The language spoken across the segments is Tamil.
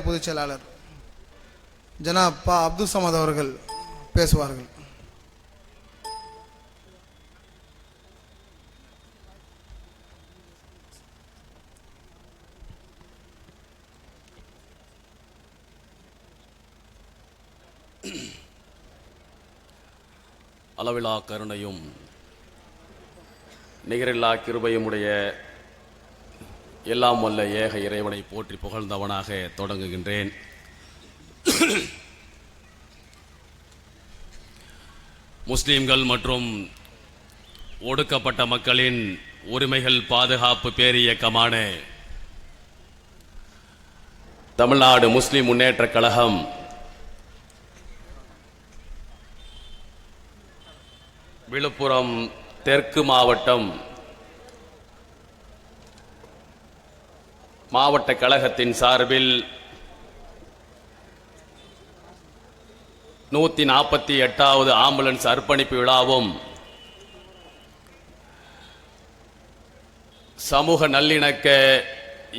பொதுச் செயலாளர் ஜனாப் பா அப்துல் சமத் அவர்கள் பேசுவார்கள். அளவிலா கருணையும் நிகரில்லா கிருபையும் உடைய எல்லாம் வல்ல ஏக இறைவனை போற்றி புகழ்ந்தவனாக தொடங்குகின்றேன். முஸ்லீம்கள் மற்றும் ஒடுக்கப்பட்ட மக்களின் உரிமைகள் பாதுகாப்பு பேரியக்கமான தமிழ்நாடு முஸ்லிம் முன்னேற்றக் கழகம் விழுப்புரம் தெற்கு மாவட்டம் மாவட்ட கழகத்தின் சார்பில் நூத்தி நாற்பத்தி எட்டாவது ஆம்புலன்ஸ் அர்ப்பணிப்பு விழாவும் சமூக நல்லிணக்க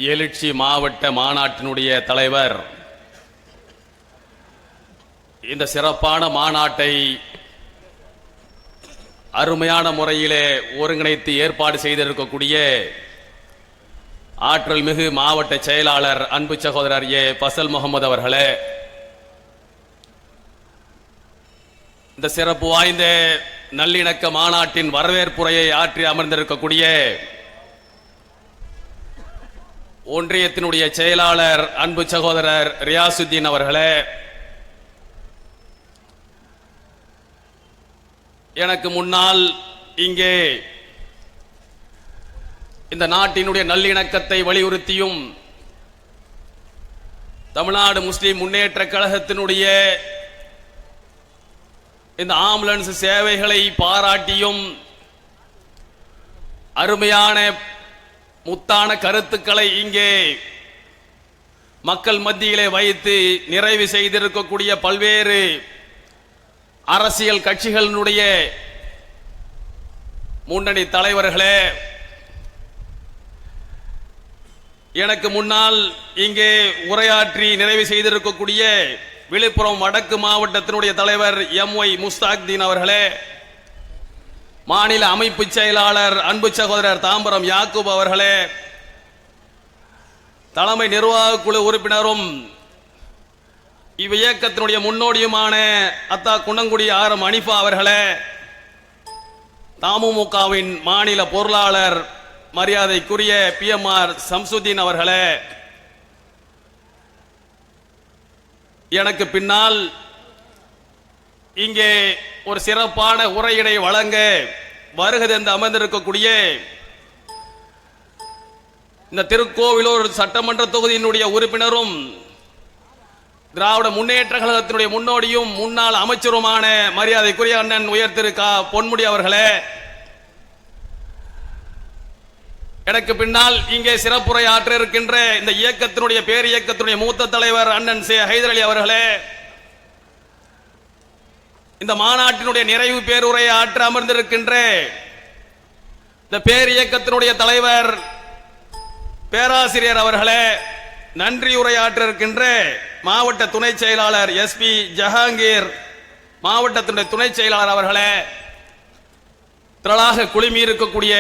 எழுச்சி மாவட்ட மாநாட்டினுடைய தலைவர் இந்த சிறப்பான மாநாட்டை அருமையான முறையிலே ஒருங்கிணைத்து ஏற்பாடு செய்திருக்கக்கூடிய ஆற்றல் மிகு மாவட்ட செயலாளர் அன்பு சகோதரர் ஏ. பசல் முகமது அவர்களே இந்த சிறப்பு வாய்ந்த நல்லிணக்க மாநாட்டின் வரவேற்புரையை ஆற்றி அமர்ந்திருக்கக்கூடிய ஒன்றியத்தினுடைய செயலாளர் அன்பு சகோதரர் ரியாசுத்தீன் அவர்களே எனக்கு முன்னால் இங்கே இந்த நாட்டினுடைய நல்லிணக்கத்தை வலியுறுத்தியும் தமிழ்நாடு முஸ்லிம் முன்னேற்ற கழகத்தினுடைய இந்த ஆம்புலன்ஸ் சேவைகளை பாராட்டியும் அருமையான முத்தான கருத்துக்களை இங்கே மக்கள் மத்தியிலே வைத்து நிறைவு செய்திருக்கக்கூடிய பல்வேறு அரசியல் கட்சிகளினுடைய முன்னணி தலைவர்களே எனக்கு முன்னால் இங்கே உரையாற்றி நிறைவு செய்திருக்கக்கூடிய விழுப்புரம் வடக்கு மாவட்டத்தினுடைய தலைவர் எம் ஒய் முஸ்தாக்தீன் அவர்களே மாநில அமைப்பு செயலாளர் அன்பு சகோதரர் தாம்பரம் யாக்கூப் அவர்களே தலைமை நிர்வாக குழு உறுப்பினரும் இவ் இயக்கத்தினுடைய முன்னோடியுமான அத்தா குணங்குடி ஆர் எம் அனிஃபா அவர்களே தமுமுகவின் மாநில பொருளாளர் மரியாதைக்குரிய பி எம் ஆர் சம்சுதீன் அவர்களே எனக்கு பின்னால் இங்கே ஒரு சிறப்பான உரையினை வழங்க வருகிறது என்று அமர்ந்திருக்கக்கூடிய இந்த திருக்கோவிலூர் சட்டமன்ற தொகுதியினுடைய உறுப்பினரும் திராவிட முன்னேற்ற கழகத்தினுடைய முன்னோடியும் முன்னாள் அமைச்சருமான மரியாதைக்குரிய அண்ணன் உயர்த்திருக்கா கா பொன்முடி அவர்களே எனக்கு பின்னால் இங்கே சிறப்புரை ஆற்ற இருக்கின்ற இந்த இயக்கத்தினுடைய பேர் இயக்கத்தினுடைய மூத்த தலைவர் அண்ணன் சே ஹைதர் அலி அவர்களே இந்த மாநாட்டினுடைய நிறைவு பேருரையை ஆற்ற அமர்ந்திருக்கின்ற இந்த பேர் இயக்கத்தினுடைய தலைவர் பேராசிரியர் அவர்களே நன்றி உரையாற்ற இருக்கின்ற மாவட்ட துணை செயலாளர் எஸ் பி ஜஹாங்கீர் மாவட்டத்தினுடைய துணை செயலாளர் அவர்களே திரளாக குழுமி இருக்கக்கூடிய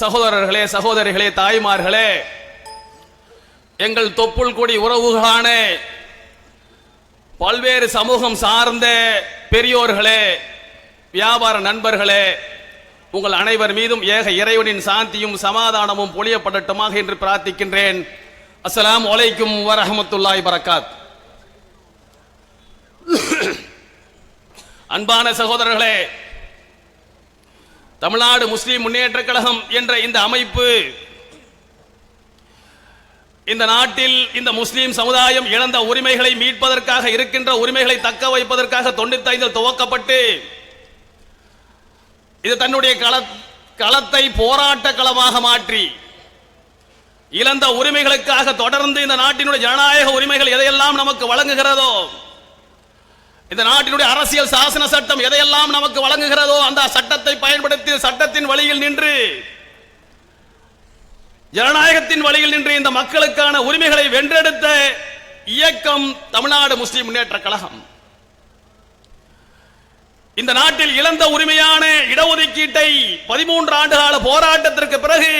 சகோதரர்களே சகோதரிகளே தாய்மார்களே எங்கள் தொப்புள் கொடி உறவுகளான பல்வேறு சமூகம் சார்ந்த பெரியோர்களே வியாபார நண்பர்களே உங்கள் அனைவர் மீதும் ஏக இறைவனின் சாந்தியும் சமாதானமும் பொழியப்படட்டுமாக என்று பிரார்த்திக்கின்றேன். அஸ்லாம் அலைக்கும் வரஹமத்துல்லாய் பரக்காத் அன்பான சகோதரர்களே தமிழ்நாடு முஸ்லிம் முன்னேற்ற கழகம் என்ற இந்த அமைப்பு இந்த நாட்டில் இந்த முஸ்லிம் சமுதாயம் இழந்த உரிமைகளை மீட்பதற்காக இருக்கின்ற உரிமைகளை தக்க வைப்பதற்காக தொண்ணூத்தி ஐந்தில் துவக்கப்பட்டு இது தன்னுடைய கள களத்தை போராட்ட களமாக மாற்றி இழந்த உரிமைகளுக்காக தொடர்ந்து இந்த நாட்டினுடைய ஜனநாயக உரிமைகள் எதையெல்லாம் நமக்கு வழங்குகிறதோ இந்த நாட்டினுடைய அரசியல் சாசன சட்டம் எதையெல்லாம் நமக்கு வழங்குகிறதோ அந்த சட்டத்தை பயன்படுத்தி சட்டத்தின் வழியில் நின்று ஜனநாயகத்தின் வழியில் நின்று இந்த மக்களுக்கான உரிமைகளை வென்றெடுத்த இயக்கம் தமிழ்நாடு முஸ்லிம் முன்னேற்ற கழகம். இந்த நாட்டில் இழந்த உரிமையான இடஒதுக்கீட்டை பதிமூன்று ஆண்டுகால போராட்டத்திற்கு பிறகு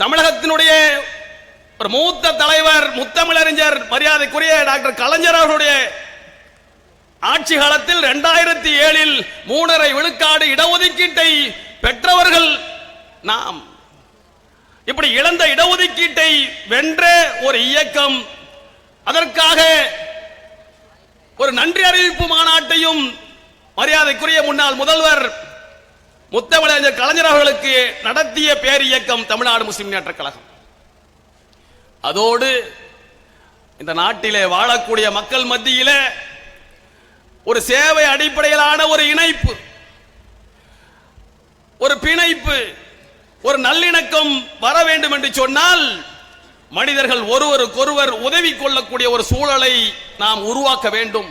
தமிழகத்தினுடைய ஒரு மூத்த தலைவர் முத்தமிழறிஞர் மரியாதைக்குரிய டாக்டர் கலைஞர் அவர்களுடைய ஆட்சி காலத்தில் இரண்டாயிரத்தி ஏழில் மூணரை விழுக்காடு இடஒதுக்கீட்டை பெற்றவர்கள் நாம். இப்படி இழந்த இடஒதுக்கீட்டை வென்ற ஒரு இயக்கம் அதற்காக ஒரு நன்றி அறிவிப்பு மாநாட்டையும் மரியாதைக்குரிய முன்னாள் முதல்வர் முத்தமிழறிஞர் கலைஞர் அவர்களுக்கு நடத்திய பேர் இயக்கம் தமிழ்நாடு முஸ்லிம் முன்னேற்ற கழகம். அதோடு இந்த நாட்டிலே வாழக்கூடிய மக்கள் மத்தியிலே ஒரு சேவை அடிப்படையிலான ஒரு இணைப்பு ஒரு பிணைப்பு ஒரு நல்லிணக்கம் வர வேண்டும் என்று சொன்னால் மனிதர்கள் ஒருவருக்கொருவர் உதவி கொள்ளக்கூடிய ஒரு சூழலை நாம் உருவாக்க வேண்டும்.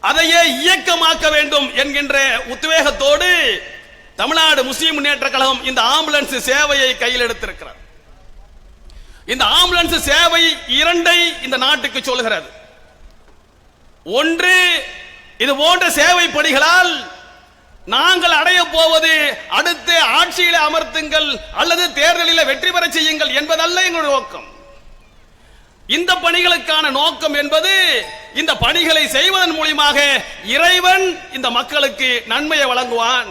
அதையே இயக்கமாக்க வேண்டும் என்கின்ற உத்வேகத்தோடு தமிழ்நாடு முஸ்லிம் முன்னேற்ற கழகம் இந்த ஆம்புலன்ஸ் சேவையை கையில் எடுத்திருக்கிறார் இந்த ஆம்புலன்ஸ் சேவை இரண்டை இந்த நாட்டுக்கு சொல்கிறது ஒன்று இது போன்ற சேவை பணிகளால் நாங்கள் அடைய போவது அடுத்த ஆட்சியில் அமர்த்துங்கள் அல்லது தேர்தலில் வெற்றி பெற செய்யுங்கள் என்பதல்ல எங்களுடைய நோக்கம். இந்த பணிகளுக்கான நோக்கம் என்பது இந்த பணிகளை செய்வதன் மூலியமாக இறைவன் இந்த மக்களுக்கு நன்மையை வழங்குவான்.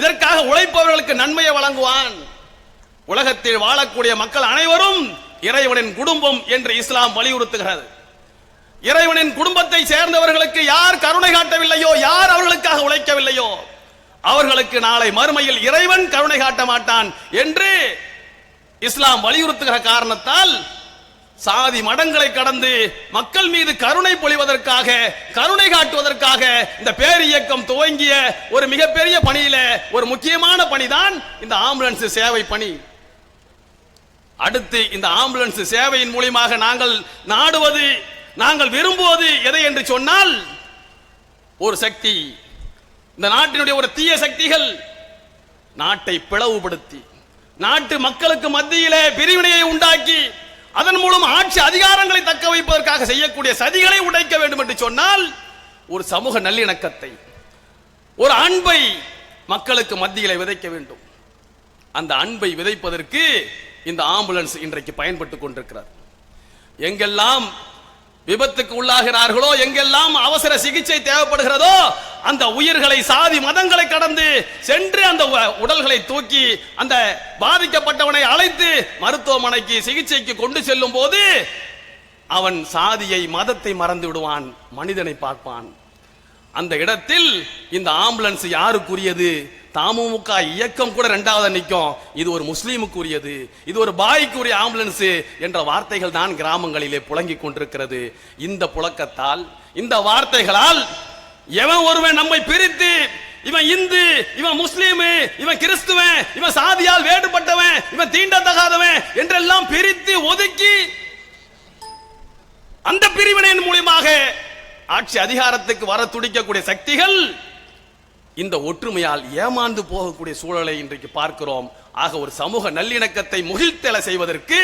இதற்காக உழைப்பவர்களுக்கு நன்மையை வழங்குவான். உலகத்தில் வாழக்கூடிய மக்கள் அனைவரும் இறைவனின் குடும்பம் என்று இஸ்லாம் வலியுறுத்துகிறது. இறைவனின் குடும்பத்தை சேர்ந்தவர்களுக்கு யார் கருணை காட்டவில்லையோ யார் அவர்களுக்காக உழைக்கவில்லையோ அவர்களுக்கு நாளை மறுமையில் இறைவன் கருணை காட்ட மாட்டான் என்று இஸ்லாம் வலியுறுத்துகிற காரணத்தால் சாதி மடங்களை கடந்து மக்கள் மீது கருணை பொழிவதற்காக கருணை காட்டுவதற்காக இந்த பேர் இயக்கம் துவங்கிய ஒரு மிகப்பெரிய பணியில ஒரு முக்கியமான பணிதான் இந்த ஆம்புலன்ஸ் சேவை பணி. அடுத்து இந்த ஆம்புலன்ஸ் சேவையின் மூலியமாக நாங்கள் நாடுவது நாங்கள் விரும்புவது எதை என்று சொன்னால் ஒரு சக்தி. இந்த நாட்டினுடைய ஒரு தீய சக்திகள் நாட்டை பிளவுபடுத்தி நாட்டு மக்களுக்கு மத்தியிலே பிரிவினையை உண்டாக்கி அதன் மூலம் ஆட்சி அதிகாரங்களை தக்க வைப்பதற்காக செய்யக்கூடிய சதிகளை உடைக்க வேண்டும் என்று சொன்னால் ஒரு சமூக நல்லிணக்கத்தை ஒரு அன்பை மக்களுக்கு மத்தியிலே விதைக்க வேண்டும். அந்த அன்பை விதைப்பதற்கு இந்த ஆம்புலன்ஸ் இன்றைக்கு பயன்பட்டு கொண்டிருக்கிறார். எங்கெல்லாம் விபத்துக்கு உள்ளாகிறார்களோ எங்கெல்லாம் அவசர சிகிச்சை தேவைப்படுகிறதோ அந்த உயிர்களை சாதி மதங்களை கடந்து சென்று அந்த உடல்களை தூக்கி அந்த பாதிக்கப்பட்டவனை அழைத்து மருத்துவமனைக்கு சிகிச்சைக்கு கொண்டு செல்லும் போது அவன் சாதியை மதத்தை மறந்து விடுவான் மனிதனை பார்ப்பான். அந்த இடத்தில் இந்த ஆம்புலன்ஸ் யாருக்குரியது? தமுமுக இயக்கம் கூட ரெண்டாவது நிற்கும் இது ஒரு முஸ்லீமுக்குரியது. இது ஒரு பாய்க்குரிய ஆம்புலன்ஸ் என்ற வார்த்தைகள் தான் கிராமங்களிலே புழங்கிக் கொண்டிருக்கிறது. இந்த புழக்கத்தால் இந்த வார்த்தைகளால் எவன் ஒருவன் நம்மை பிரித்து இவன் இந்து இவன் முஸ்லீம் இவன் கிறிஸ்துவன் இவன் சாதியால் வேறுபட்டவன் இவன் தீண்டத்தகாதவன் என்றெல்லாம் பிரித்து ஒதுக்கி அந்த பிரிவினையின் மூலியமாக ஆட்சி அதிகாரத்துக்கு வர துடிக்கக்கூடிய சக்திகள் இந்த ஒற்றுமையால் ஏமாந்து போகக்கூடிய சூழலை இன்றைக்கு பார்க்கிறோம். ஆக ஒரு சமூக நல்லிணக்கத்தை முகிழ்த்தெழ செய்வதற்கு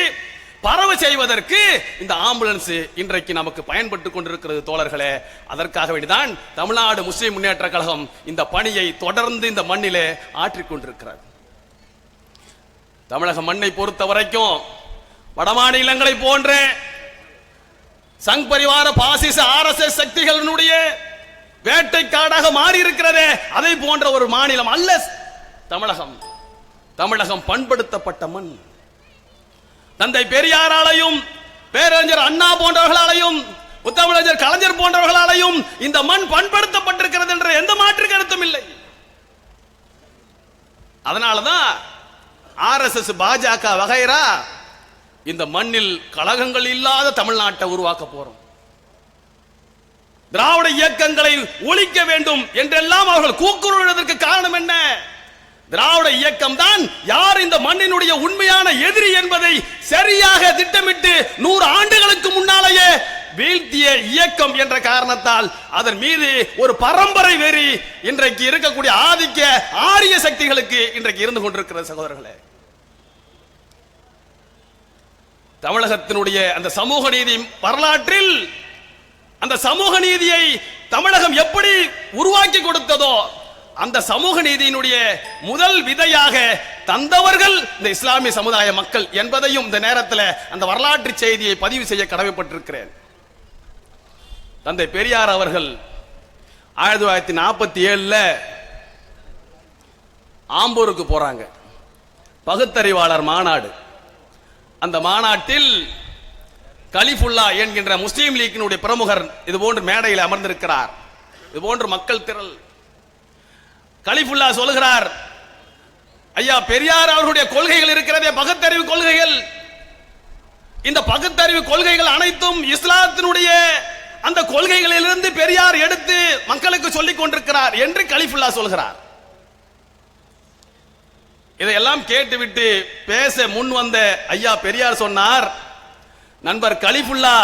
பரவ செய்வதற்கு இந்த ஆம்புலன்ஸ் இன்றைக்கு நமக்கு பயன்பட்டு கொண்டிருக்கிறது தோழர்களே. அதற்காக வேண்டிதான் தமிழ்நாடு முஸ்லிம் முன்னேற்ற கழகம் இந்த பணியை தொடர்ந்து இந்த மண்ணிலே ஆற்றிக்கொண்டிருக்கிறது தமிழக மண்ணை பொறுத்த வரைக்கும் வடமாநிலங்களை போன்ற சங் பரிவார பாசிச ஆர்எஸ்எஸ் சக்திகளினுடைய வேட்டைக்காடாக மாறி இருக்கிறதே அதை போன்ற ஒரு மாநிலம் அல்ல. தமிழகம் தமிழகம் பண்படுத்தப்பட்ட மண். தந்தை பெரியாராலையும் பேரறிஞர் அண்ணா போன்றவர்களாலையும் முத்தமிழறிஞர் கலைஞர் போன்றவர்களாலையும் இந்த மண் பண்படுத்தப்பட்டிருக்கிறது என்ற எந்த மாற்று கருத்தும் இல்லை. அதனாலதான் ஆர்எஸ்எஸ் பாஜக வகைரா இந்த மண்ணில் கழகங்கள் இல்லாத தமிழ்நாட்டை உருவாக்க போறோம். திராவிட இயக்கங்களை ஒழிக்க வேண்டும் என்றெல்லாம் அவர்கள் கூக்குரலிடுவதற்கு காரணம் என்ன? திராவிட இயக்கம் தான் யார் இந்த மண்ணினுடைய உண்மையான எதிரி என்பதை சரியாக திட்டமிட்டு நூறு ஆண்டுகளுக்கு முன்னாலேயே வீழ்த்திய இயக்கம் என்ற காரணத்தால் அதன் மீது ஒரு பரம்பரை வெறி இன்றைக்கு இருக்கக்கூடிய ஆதிக்க ஆரிய சக்திகளுக்கு இன்றைக்கு இருந்து கொண்டிருக்கிற சகோதரர்களே. தமிழகத்தினுடைய அந்த சமூக நீதி வரலாற்றில் அந்த சமூக நீதியை தமிழகம் எப்படி உருவாக்கி கொடுத்ததோ அந்த சமூக நீதியினுடைய முதல் விதையாக தந்தவர்கள் இந்த இஸ்லாமிய சமுதாய மக்கள் என்பதையும் இந்த நேரத்தில் அந்த வரலாற்று செய்தியை பதிவு செய்ய கடமைப்பட்டிருக்கிறேன். தந்தை பெரியார் அவர்கள் ஆயிரத்தி தொள்ளாயிரத்தி நாற்பத்தி ஏழுல ஆம்பூருக்கு போறாங்க. பகுத்தறிவாளர் மாநாடு. அந்த மாநாட்டில் கலிஃபுல்லா என்கின்ற முஸ்லீம் லீக்கினுடைய பிரமுகர் இது போன்று மேடையில் அமர்ந்திருக்கிறார். இது போன்று மக்கள் திரள். கலிஃபுல்லா சொல்லுகிறார் ஐயா பெரியார் அவர்களுடைய கொள்கைகள் இருக்கிறதே பகுத்தறிவு கொள்கைகள். இந்த பகுத்தறிவு கொள்கைகள் அனைத்தும் இஸ்லாத்தினுடைய அந்த கொள்கைகளிலிருந்து பெரியார் எடுத்து மக்களுக்கு சொல்லிக் கொண்டிருக்கிறார் என்று கலிஃபுல்லா சொல்கிறார். இதையெல்லாம் கேட்டுவிட்டு பேச முன் வந்த ஐயா பெரியார் சொன்னார் நண்பர் கலிஃபுல்லா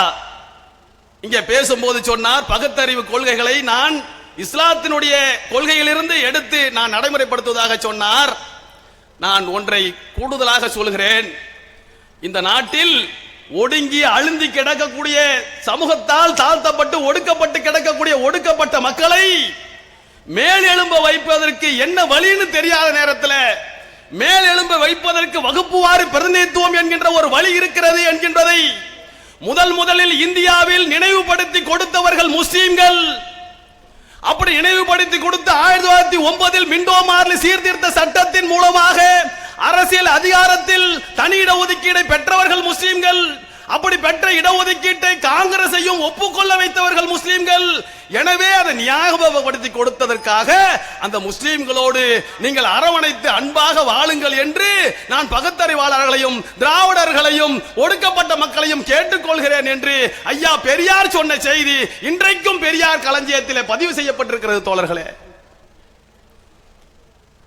இங்கே பேசும்போது சொன்னார் பகுத்தறிவு கொள்கைகளை நான் இஸ்லாத்தினுடைய கொள்கையிலிருந்து எடுத்து நான் நடைமுறைப்படுத்துவதாக சொன்னார். நான் ஒன்றை கூடுதலாக சொல்கிறேன். இந்த நாட்டில் ஒடுங்கி அழுந்தி கிடக்கக்கூடிய சமூகத்தால் தாழ்த்தப்பட்டு ஒடுக்கப்பட்டு கிடக்கக்கூடிய ஒடுக்கப்பட்ட மக்களை மேல் எழும்ப வைப்பதற்கு என்ன வழின்னு தெரியாத நேரத்தில் மேல் எழும்ப வைப்பதற்கு வகுப்புவாறு பிரதிநிதித்துவம் என்கின்ற ஒரு வழி இருக்கிறது என்கின்றதை முதல் முதலில் இந்தியாவில் நினைவுபடுத்தி கொடுத்தவர்கள் முஸ்லீம்கள். அப்படி நினைவுபடுத்தி கொடுத்த ஆயிரத்தி தொள்ளாயிரத்தி ஒன்பதில் மிண்டோ மார்லி சீர்திருத்த சட்டத்தின் மூலமாக அரசியல் அதிகாரத்தில் தனியிட ஒதுக்கீடை பெற்றவர்கள் முஸ்லீம்கள். அப்படி பெற்ற இடஒதுக்கீட்டை காங்கிரசையும் ஒப்புக்கொள்ள வைத்தவர்கள் முஸ்லிம்கள். எனவே அதை ஞாபகப்படுத்தி கொடுத்ததற்காக அந்த முஸ்லிம்களோடு நீங்கள் அரவணைத்து அன்பாக வாழுங்கள் என்று நான் பகுத்தறிவாளர்களையும் திராவிடர்களையும் ஒடுக்கப்பட்ட மக்களையும் கேட்டுக்கொள்கிறேன் என்று ஐயா பெரியார் சொன்ன செய்தி இன்றைக்கும் பெரியார் களஞ்சியத்திலே பதிவு செய்யப்பட்டிருக்கிறது தோழர்களே.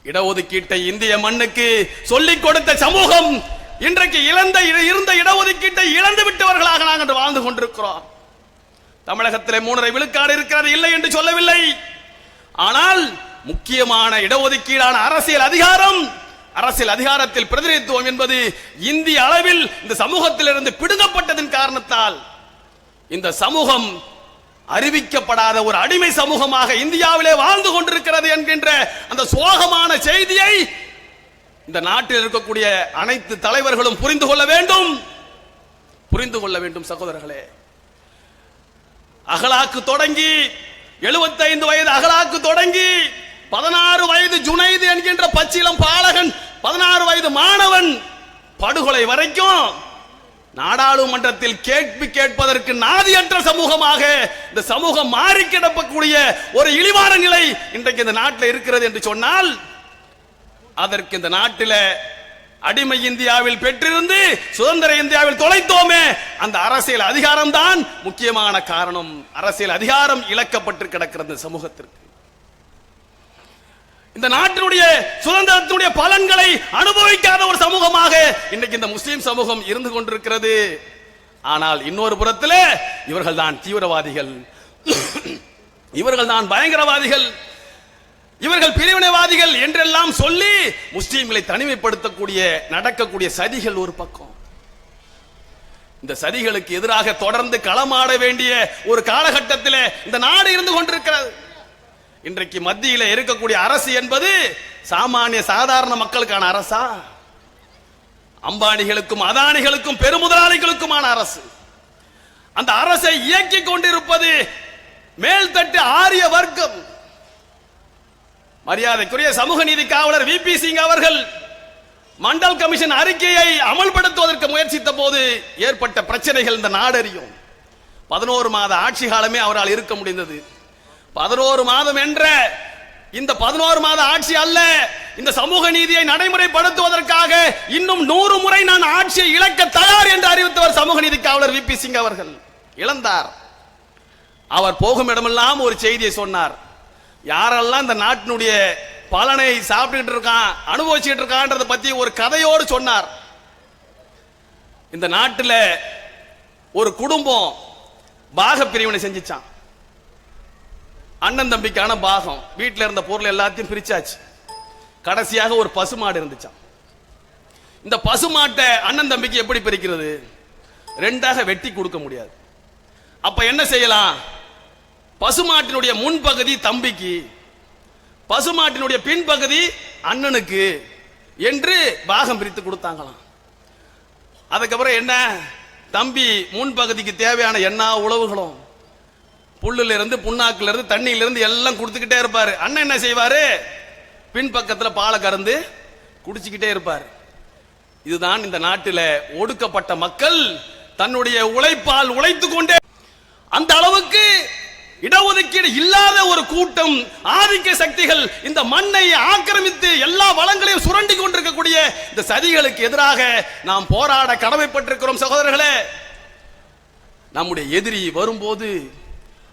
இடஒதுக்கீட்டை இந்திய மண்ணுக்கு சொல்லிக் கொடுத்த சமூகம் இன்றைக்கு இழந்த இருந்த இடஒதுக்கீட்டை இழந்து விட்டவர்களாக நாங்கள் வாழ்ந்து கொண்டிருக்கிறோம். தமிழகத்திலே மூன்றரை விழுக்காடு இருக்கிறது இல்லை என்று சொல்லவில்லை. ஆனால் முக்கியமான இடஒதுக்கீடான அரசியல் அதிகாரம் அரசியல் அதிகாரத்தில் பிரதிநிதித்துவம் என்பது இந்திய அளவில் இந்த சமூகத்திலிருந்து பிடுங்கப்பட்டதன் காரணத்தால் இந்த சமூகம் அறிவிக்கப்படாத ஒரு அடிமை சமூகமாக இந்தியாவிலே வாழ்ந்து கொண்டிருக்கிறது என்கின்ற அந்த சோகமான செய்தியை இந்த நாட்டில் இருக்கக்கூடிய அனைத்து தலைவர்களும் புரிந்து கொள்ள வேண்டும். புரிந்து கொள்ள வேண்டும் சகோதரர்களே. அகலாக்கு தொடங்கி 75 வயது அகலாக்கு தொடங்கி பதினாறு வயது ஜுனைது என்கின்ற பச்சிலம் பாலகன் பதினாறு வயது மாணவன் படுகொலை வரைக்கும் நாடாளுமன்றத்தில் கேட்பு கேட்பதற்கு நாதியற்ற சமூகமாக இந்த சமூகம் மாறி கிடப்பக்கூடிய ஒரு இழிவான நிலை இன்றைக்கு இந்த நாட்டில் இருக்கிறது என்று சொன்னால் அதற்கு இந்த நாட்டில் அடிமை இந்தியாவில் பெற்றிருந்து சுதந்திர இந்தியாவில் தொலைத்தோமே. அந்த அரசியல் அதிகாரம் தான் முக்கியமான காரணம். அரசியல் அதிகாரம் இழக்கப்பட்டு கிடக்கிறது சமூகத்திற்கு. இந்த நாட்டினுடைய சுதந்திரத்தினுடைய பலன்களை அனுபவிக்காத ஒரு சமூகமாக இன்னைக்கு இந்த முஸ்லிம் சமூகம் இருந்து கொண்டிருக்கிறது. ஆனால் இன்னொரு புறத்தில் இவர்கள் தான் தீவிரவாதிகள். இவர்கள் தான் பயங்கரவாதிகள். இவர்கள் பிரிவினைவாதிகள் என்றெல்லாம் சொல்லி முஸ்லீம்களை தனிமைப்படுத்தக்கூடிய நடக்கக்கூடிய சதிகள் ஒரு பக்கம். இந்த சதிகளுக்கு எதிராக தொடர்ந்து களமாட வேண்டிய ஒரு காலகட்டத்தில் இந்த நாடு இருந்து கொண்டிருக்கிறது. இன்றைக்கு மத்தியில இருக்கக்கூடிய அரசு என்பது சாமானிய சாதாரண மக்களுக்கான அரசா? அம்பானிகளுக்கும் அதானிகளுக்கும் பெருமுதலாளிகளுக்குமான அரசு. அந்த அரசை இயக்கிக் கொண்டிருப்பது மேல்தட்டு ஆரிய வர்க்கம். மரியாதைக்குரிய சமூக நீதி காவலர் வி பி சிங் அவர்கள் மண்டல் கமிஷன் அறிக்கையை அமல்படுத்துவதற்கு முயற்சித்த போது ஏற்பட்ட பிரச்சனைகள் இந்த நாடறியும். பதினோரு மாத ஆட்சி காலமே அவரால் இருக்க முடிந்தது. பதினோரு மாதம் என்ற இந்த பதினோரு மாத ஆட்சி அல்ல இந்த சமூக நீதியை நடைமுறைப்படுத்துவதற்காக இன்னும் நூறு முறை நான் ஆட்சியை இழக்க தயார் என்று அறிவித்தவர் சமூக நீதி காவலர் வி பி சிங் அவர்கள். இழந்தார். அவர் போகும் இடமெல்லாம் ஒரு செய்தியை சொன்னார். யாரெல்லாம் இந்த நாட்டினுடைய பலனை சாப்பிட்டுக்கிட்டு இருக்கான் அனுபவிச்சுட்டு இருக்கான்றத பத்தி ஒரு கதையோடு சொன்னார். இந்த நாட்டில் ஒரு குடும்பம் பாக பிரிவினை செஞ்சுச்சான். அண்ணன் தம்பிக்கான பாகம். வீட்டில் இருந்த பொருள் எல்லாத்தையும் பிரிச்சாச்சு. கடைசியாக ஒரு பசுமாடு இருந்துச்சான் இந்த பசுமாட்டை அண்ணன் தம்பிக்கு எப்படி பிரிக்கிறது? ரெண்டாக வெட்டி கொடுக்க முடியாது. அப்ப என்ன செய்யலாம்? பசுமாட்டினுடைய முன்பகுதி தம்பிக்கு பசுமாட்டினுடைய பின்பகுதி அண்ணனுக்கு என்று பாகம் பிரித்து கொடுத்தாங்களாம். அதுக்கப்புறம் என்ன? தம்பி முன்பகுதிக்கு தேவையான எல்லா உழவுகளும் புல்லுல இருந்து புண்ணாக்குல இருந்து தண்ணியில இருந்து எல்லாம் கொடுத்துக்கிட்டே இருப்பாரு. அண்ணன் என்ன செய்வாரு? பின்பக்கத்துல பாலை கறந்து குடிச்சுக்கிட்டே இருப்பார். இதுதான் இந்த நாட்டில ஒடுக்கப்பட்ட மக்கள் தன்னுடைய உழைப்பால் உழைத்து கொண்டே அந்த அளவுக்கு இடஒதுக்கீடு இல்லாத ஒரு கூட்டம் ஆதிக்க சக்திகள் இந்த மண்ணை ஆக்கிரமித்து எல்லா வளங்களையும் சுரண்டி கொண்டிருக்கக்கூடிய இந்த சதிகளுக்கு எதிராக நாம் போராட கடமைப்பட்டிருக்கிறோம் சகோதரர்களே. நம்முடைய எதிரி வரும்போது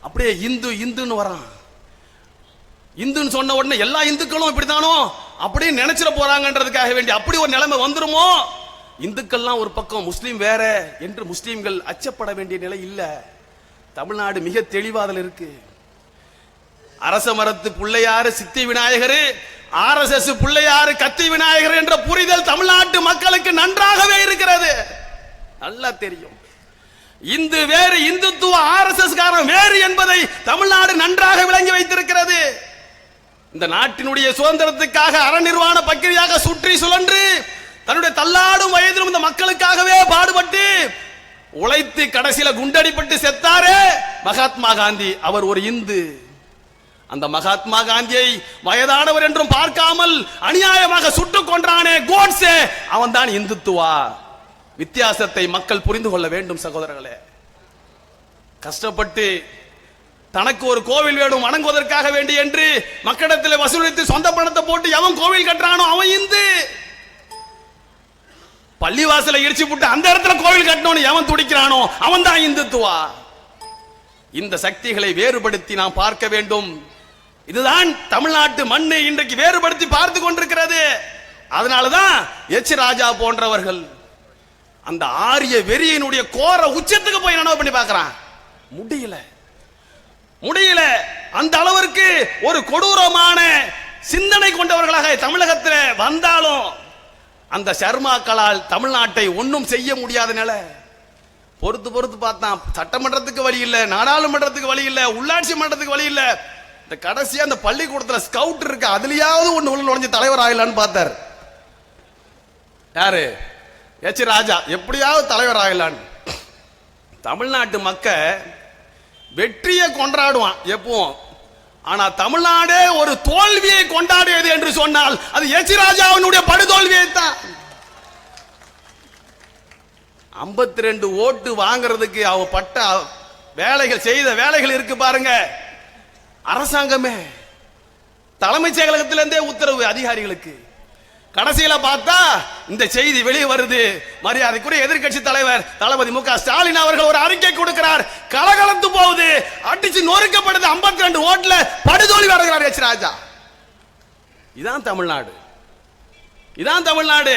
அப்படியே இந்து இந்துன்னு வரான். இந்துன்னு சொன்ன உடனே எல்லா இந்துக்களும் இப்படித்தானோ? அப்படியே நினைச்சிட போறாங்கன்றதுக்காக வேண்டி அப்படி ஒரு நிலைமை வந்துருமோ? இந்துக்கள்லாம் ஒரு பக்கம் முஸ்லீம் வேற என்று முஸ்லீம்கள் அச்சப்பட வேண்டிய நிலை இல்லை. தமிழ்நாடு மிக தெளிவாதல் இருக்கு. அரச மரத்து பிள்ளையாறு சித்தி விநாயகரு ஆர்எஸ்எஸ் பிள்ளையாறு கத்தி விநாயகர் என்ற புரிதல் தமிழ்நாட்டு மக்களுக்கு நன்றாகவே இருக்கிறது. நல்லா தெரியும். இந்து வேறு இந்துத்துவ ஆர்எஸ்எஸ் காரன் வேறு என்பதை தமிழ்நாடு நன்றாக விளங்கி வைத்திருக்கிறது. இந்த நாட்டினுடைய சுதந்திரத்துக்காக அறநிர்வாண பக்கிரியாக சுற்றி சுழன்று தன்னுடைய தள்ளாடும் வயதிலும் இந்த மக்களுக்காகவே பாடுபட்டு உழைத்து கடைசியில குண்டடிப்பட்டு செத்தாரே மகாத்மா காந்தி. அவர் ஒரு இந்து. அந்த மகாத்மா காந்தியை வயதானவர் என்றும் பார்க்காமல் அநியாயமாக சுட்டுக் கொன்றானே கோட்ஸே. அவன் தான் இந்துத்துவா. வித்தியாசத்தை மக்கள் புரிந்து கொள்ள வேண்டும் சகோதரர்களே. கஷ்டப்பட்டு தனக்கு ஒரு கோவில் வேணும் வணங்குவதற்காக வேண்டி என்று மக்களிடத்தில் வசூலித்து சொந்த பணத்தை போட்டு எவன் கோவில் கட்டுறானோ அவன் இந்து. பள்ளிவாசலை இடிச்சு போட்டு அந்த இடத்துல கோவில் கட்டணும்னு எவன் துடிக்கிறானோ அவன் தான் இந்துத்துவா. இந்த சக்திகளை வேறுபடுத்தி நாம் பார்க்க வேண்டும். இதுதான் தமிழ்நாட்டு மண்ணை இன்றைக்கு வேறுபடுத்தி பார்த்து கொண்டிருக்கிறது. அதனாலதான் எச் ராஜா போன்றவர்கள் அந்த ஆரிய வெறியினுடைய கோர உச்சத்துக்கு போய் நனவு பண்ணி பார்க்கறான். முடியல. முடியல. அந்த அளவிற்கு ஒரு கொடூரமான சிந்தனை கொண்டவர்களாக தமிழகத்தில் வந்தாலும் அந்த சர்மாக்களால் தமிழ்நாட்டை ஒன்றும் செய்ய முடியாத நிலை. பொறுத்து பொறுத்து பார்த்தான் சட்டமன்றத்துக்கு வழி இல்லை நாடாளுமன்றத்துக்கு வழி இல்லை உள்ளாட்சி மன்றத்துக்கு வழி இல்லை. இந்த கடைசியா அந்த பள்ளிக்கூடத்துல ஸ்கவுட் இருக்கு அதுலயாவது ஒன்று உள்ள நுழைஞ்ச தலைவர் ஆகலான்னு பார்த்தார். யாரு? எச். ராஜா. எப்படியாவது தலைவர் ஆகலான்னு. தமிழ்நாட்டு மக்க வெற்றியை கொண்டாடுவான் எப்பவும். ஆனா தமிழ்நாடே ஒரு தோல்வியை கொண்டாடியது என்று சொன்னால் அது எச்சி ராஜாவினுடைய படுதோல்வியை தான் ஐம்பத்தி ரெண்டு ஓட்டு வாங்குறதுக்கு அவ பட்ட வேலைகள் செய்த வேலைகள் இருக்கு பாருங்க. அரசாங்கமே தலைமைச் செயலகத்திலிருந்தே உத்தரவு அதிகாரிகளுக்கு. கடைசியில பார்த்தா இந்த செய்தி வெளியே வருது. மரியாதைக்குரிய எதிர்க்கட்சி தலைவர் தளபதி மு ஸ்டாலின் அவர்கள் ஒரு அறிக்கை கொடுக்கிறார். கலகலத்து போகுது. அடிச்சு நொறுக்கப்படுது. 52 ரெண்டு ஓட்டுல படுதோல்வி அடைகிறார் எச் ராஜா. இதான் தமிழ்நாடு. இதான் தமிழ்நாடு.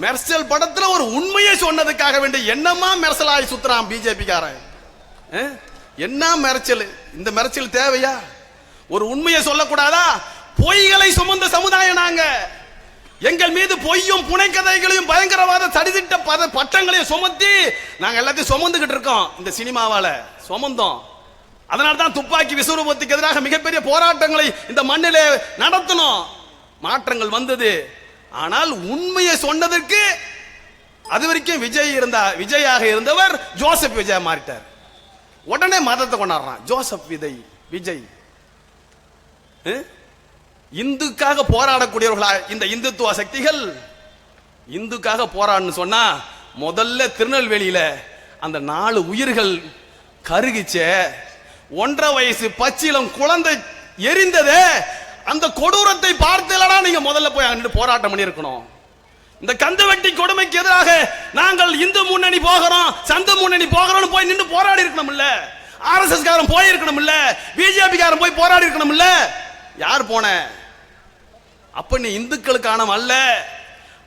மெர்சல் படத்துல ஒரு உண்மையை சொன்னதுக்காக வேண்டி என்னமா மெர்சலாய் சுத்துறான் பிஜேபி காரன் என்ன மெரச்சல் இந்த மெரச்சல் தேவையா? ஒரு உண்மையை சொல்லக்கூடாதா? பொய்களை சுமந்த சமுதாயம் நாங்க. எங்கள் மீது பொய்யும் புனைக்கதைகளையும் பயங்கரவாத சடிதிட்ட பத பட்டங்களையும் சுமத்தி நாங்கள் எல்லாத்தையும் சுமந்துகிட்டு இருக்கோம் இந்த சினிமாவால. சுமந்தோம். அதனால தான் துப்பாக்கி விஸ்வரூபத்துக்கு எதிராக மிகப்பெரிய போராட்டங்களை இந்த மண்ணிலே நடத்தணும் மாற்றங்கள் வந்தது. ஆனால் உண்மையை சொன்னதற்கு அது வரைக்கும் விஜய் இருந்தா விஜயாக இருந்தவர் ஜோசப் விஜய் மாறிட்டார். உடனே மதத்தை கொண்டாடுறான். ஜோசப் விஜய். விஜய் இந்துக்காக போராடக்கூடியவர்களா இந்த இந்துத்துவ சக்திகள் இந்துக்காக போராடணும் சொன்னா முதல்ல திருநெல்வேலியில அந்த நாலு உயிர்கள் கருகிச்ச ஒன்றரை வயசு பச்சிலம் குழந்தை எரிந்ததே அந்த கொடூரத்தை பார்த்தலடா நீங்க முதல்ல போய் அங்கிட்டு போராட்டம் பண்ணியிருக்கணும். இந்த கந்துவட்டி கொடுமைக்கு எதிராக நாங்கள் இந்து முன்னணி போகிறோம் சந்து முன்னணி போகிறோம்னு போய் நின்று போராடி இருக்கணும் இல்ல ஆர்எஸ்எஸ் காரன் போயிருக்கணும் இல்ல பிஜேபி காரன் போய் போராடி இருக்கணும் இல்ல யார் போன? அப்ப நீ இந்துக்களுக்கான அல்ல.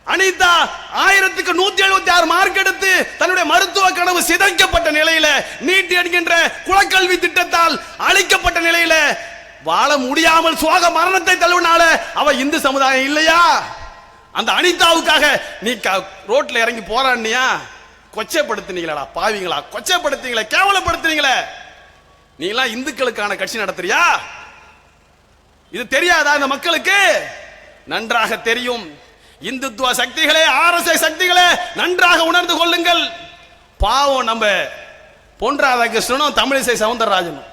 அனிதா ஆயிரத்துக்கு நூத்தி எழுபத்தி ஆறு மார்க் எடுத்து தன்னுடைய மருத்துவ கனவு சிதைக்கப்பட்ட நிலையில நீட்டி அடிக்கின்ற குலக்கல்வி திட்டத்தால் அழிக்கப்பட்ட நிலையில வாழ முடியாமல் சோக மரணத்தை தழுவினால அவ இந்து சமுதாயம் இல்லையா? அந்த அனிதாவுக்காக நீ ரோட்ல இறங்கி போறான்னியா கொச்சைப்படுத்தினீங்களா பாவிங்களா கொச்சைப்படுத்தினீங்களே கேவலப்படுத்தினீங்களே. நீங்களாம் இந்துக்களுக்கான கட்சி நடத்துறியா? இது தெரியாதா இந்த மக்களுக்கு? நன்றாக தெரியும். இந்துத்துவ சக்திகளே ஆர்எஸ்எஸ் சக்திகளே நன்றாக உணர்ந்து கொள்ளுங்கள். பாவம் நம்ம பொன் ராதாகிருஷ்ணனும் தமிழிசை சவுந்தரராஜனும்.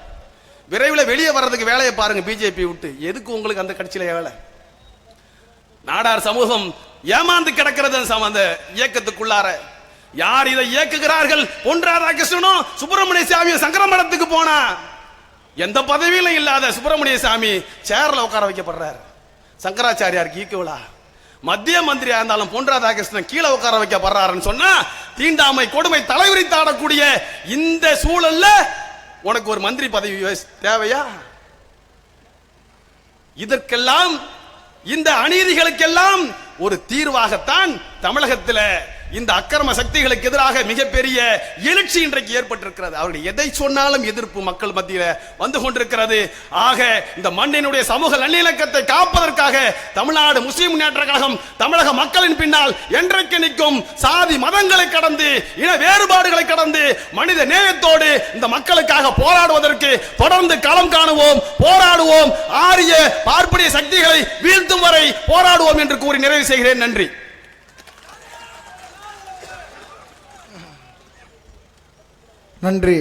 விரைவில் வெளியே வர்றதுக்கு வேலையை பாருங்க பிஜேபி விட்டு. எதுக்கு உங்களுக்கு அந்த கட்சியில வேலை? நாடார் சமூகம் ஏமாந்து கிடக்கிறது அந்த இயக்கத்துக்குள்ளார. யார் இதை இயக்குகிறார்கள்? பொன் ராதாகிருஷ்ணனும் சுப்பிரமணிய சாமியும் சங்கரமடத்துக்கு போனா. எந்த பதவியிலும் இல்லாத சுப்பிரமணிய சாமி சேர்ல உட்கார வைக்கப்படுறாரு. சங்கராச்சாரியாருக்கு ஈக்குவலா மத்திய மந்திரியா இருந்தாலும் பொன் ராதாகிருஷ்ணன் கீழே உட்கார வைக்கப்படுறாருன்னு சொன்னா தீண்டாமை கொடுமை தலைவிரித்தாடக்கூடிய இந்த சூழல்ல உனக்கு ஒரு மந்திரி பதவி தேவையா? இதற்கெல்லாம் இந்த அநீதிகளுக்கெல்லாம் ஒரு தீர்வாகத்தான் தமிழகத்தில் இந்த அக்கிரம சக்திகளுக்கு எதிராக மிகப்பெரிய எழுச்சி இன்றைக்கு ஏற்பட்டிருக்கிறது. அவர்கள் எதை சொன்னாலும் எதிர்ப்பு மக்கள் மத்தியில வந்து கொண்டிருக்கிறது. ஆக இந்த மண்ணினுடைய சமூக நல்லிணக்கத்தை காப்பதற்காக தமிழ்நாடு முஸ்லிம் முன்னேற்ற கழகம் தமிழக மக்களின் பின்னால் என்றைக்கு நிற்கும் சாதி மதங்களை கடந்து இன வேறுபாடுகளை கடந்து மனித நேயத்தோடு இந்த மக்களுக்காக போராடுவதற்கு தொடர்ந்து களம் காணுவோம் போராடுவோம். ஆரிய பார்ப்பனிய சக்திகளை வீழ்த்தும் வரை போராடுவோம் என்று கூறி நிறைவு செய்கிறேன். நன்றி. நன்றி.